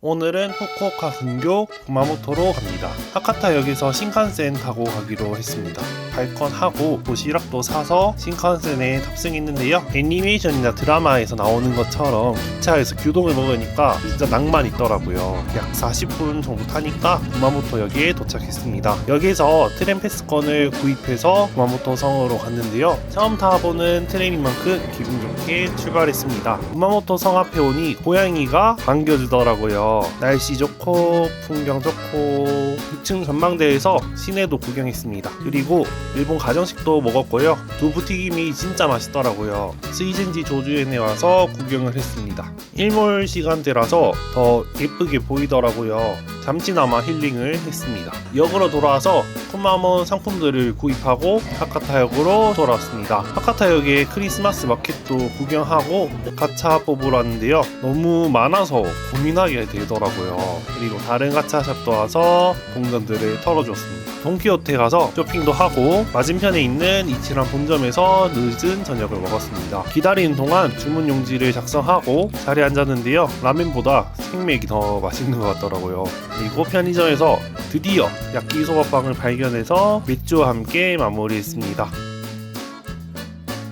오늘은 후쿠오카 근교 구마모토로 갑니다. 하카타역에서 신칸센 타고 가기로 했습니다. 발권하고 도시락도 사서 신칸센에 탑승했는데요. 애니메이션이나 드라마에서 나오는 것처럼 기차에서 규동을 먹으니까 진짜 낭만 있더라고요. 약 40분 정도 타니까 구마모토역에 도착했습니다. 여기서 트램 패스권을 구입해서 구마모토 성으로 갔는데요. 처음 타보는 트램인 만큼 기분 좋게 출발했습니다. 구마모토 성 앞에 오니 고양이가 반겨주더라고요. 날씨 좋고 풍경 좋고 6층 전망대에서 시내도 구경했습니다. 그리고 일본 가정식도 먹었고요. 두부튀김이 진짜 맛있더라고요. 스이젠지 조주엔에 와서 구경을 했습니다. 일몰 시간대라서 더 예쁘게 보이더라고요. 잠시나마 힐링을 했습니다. 역으로 돌아와서 쿠마몬 상품들을 구입하고 하카타역으로 돌아왔습니다. 하카타역에 크리스마스 마켓도 구경하고 가차 뽑으러 왔는데요. 너무 많아서 고민하게 되더라고요. 그리고 다른 가차샵도 와서 동전들을 털어줬습니다. 돈키호테 가서 쇼핑도 하고 맞은편에 있는 이치란 본점에서 늦은 저녁을 먹었습니다. 기다리는 동안 주문 용지를 작성하고 자리에 앉았는데요. 라면보다 생맥이 더 맛있는 것 같더라고요. 그리고 편의점에서 드디어 야끼소바빵을 발견해서 맥주와 함께 마무리했습니다.